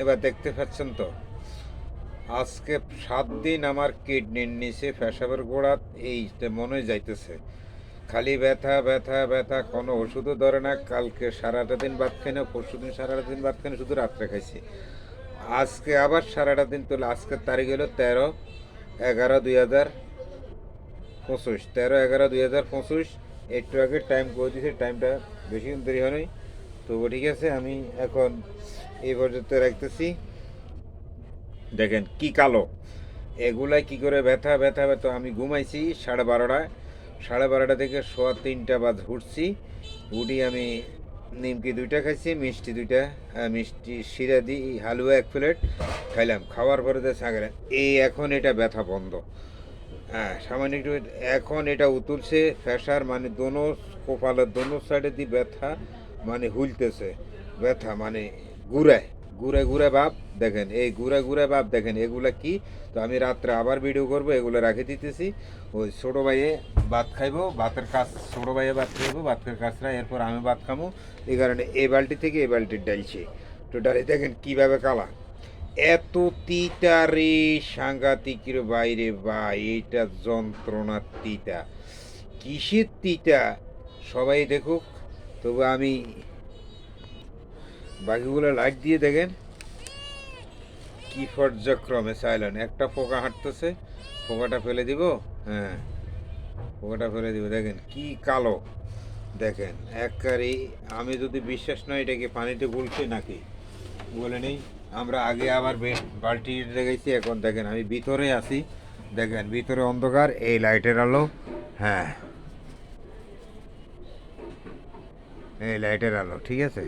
এবার দেখতে পাচ্ছেন তো। আজকে সাত দিন আমার কিডনির নিচে পেশাবের গোড়া এই মনে যাইতেছে। খালি ব্যথা ব্যথা ব্যথা, কোনো ওষুধও ধরে না। কালকে সারাটা দিন ভাত খাই না, পরশু দিন সারাটা দিন ভাত খাই না, শুধু রাত্রে খাইছি। আজকে আবার সারাটা দিন তোলে আজকের তারিখ হলো তেরো এগারো দুই হাজার পঁচিশ। তেরো এগারো দুই হাজার পঁচিশ, একটু আগে টাইম করে দিয়েছে টাইমটা বেশি দেরি হয়নি তবু ঠিক আছে, আমি এখন এই পর্যন্ত রাখতেছি। দেখেন কি কালো। এগুলাই কি করে ব্যথা ব্যথা ব্যথা। আমি ঘুমাইছি সাড়ে বারোটায়। সাড়ে বারোটা থেকে সোয়া তিনটা বাজ উঠছি। উঠি আমি নিমকি দুইটা খাইছি, মিষ্টি দুইটা মিষ্টি শিরা দি, হালুয়া এক প্লেট খাইলাম। খাওয়ার পরে তো সাগরে। এই এখন এটা ব্যথা বন্ধ। হ্যাঁ সামান্য একটু এখন এটা উতুলছে। ফ্যাসার মানে দোনো কপালের দোনো সাইডে দিয়ে ব্যথা। মানে হুলতেছে ব্যথা মানে ঘুরায় ঘুরে ঘুরে ভাব দেখেন, এই ঘুরে ঘুরে ভাব দেখেন, এগুলা কি? তো আমি রাত্রে আবার ভিডিও করব, এগুলো রেখে দিতেছি। ওই ছোটো ভাইয়ে ভাত খাইবো, ভাতের কাজ, ছোটো ভাইয়ে ভাত খাইবো, ভাতের কাজটা এরপর আমি ভাত খামো। এই কারণে এই বালতি থেকে এই বালতি ডালছি তো ডালে দেখেন কীভাবে কালা। এত তিতা রে সাংঘাতিকের বাইরে বা এইটা যন্ত্রণার তিতা। কিসের তিতা? সবাই দেখুক। তবু আমি বাকিগুলো লাইট দিয়ে দেখেন। কি পর্যায়ক্রমে চাইলেন একটা পোকা হাঁটতেছে, পোকাটা ফেলে দিব হ্যাঁ পোকাটা ফেলে দিব। দেখেন, কি কালো। দেখেন, একবারে আমি যদি বিশ্বাস নয় এটাকে পানিতে গুলছে নাকি, বলে নেই। আমরা আগে আবার বালতি রেখেছি এখন দেখেন আমি ভিতরে আছি। দেখেন, ভিতরে অন্ধকার, এই লাইটের আলো হ্যাঁ। এই লাইটের আলো, ঠিক আছে?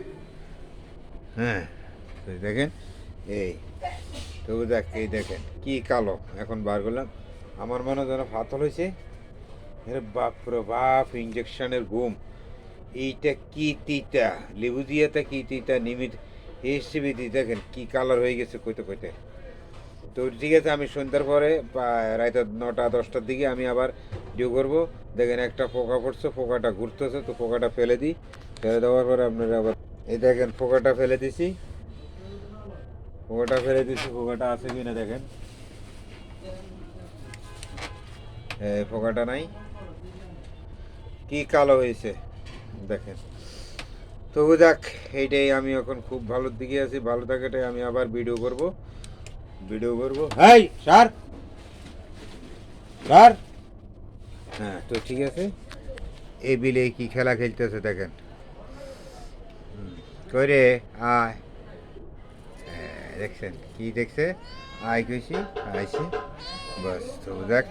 হ্যাঁ দেখেন, এই। তবু দেখ, এই দেখেন, কি কালো, এখন বার করলাম। আমার মনে যেন ফাতল হয়েছে। বাপ রে বাপ ইঞ্জেকশনের ঘুম। এইটা কি তিতা? লেবু দিয়েটা কি তিতা? নিমিত হিসেবে দিয়ে দেখেন, কি কালার হয়ে গেছে কইতে কইতে। তো ঠিক আছে, আমি সন্ধ্যার পরে রাতে নটা, দশটার দিকে আমি আবার ডিউ করব। দেখেন একটা পোকা পড়ছে, পোকাটা ঘুরতেছে, তো পোকাটা ফেলে দিই। ফেলে দেওয়ার পরে আপনারা আবার এই দেখেন পোকাটা ফেলে দিছি। পোকাটা ফেলে দিছি, পোকাটা আছে কিনা দেখেন। পোকাটা নাই। কি কালো হয়েছে, দেখেন। তবু দেখ এইটাই আমি এখন খুব ভালোর দিকে আছি, ভালো থাকাটাই আমি আবার ভিডিও করব। ভিডিও করব। Hi, sir! স্যার! হ্যাঁ তো ঠিক আছে। এই বিলে কি খেলা খেলতেছে দেখেন। হুম, কই রে আয় দেখছেন কি দেখছে? আয় কইছি আইছি। বাস তো দেখ।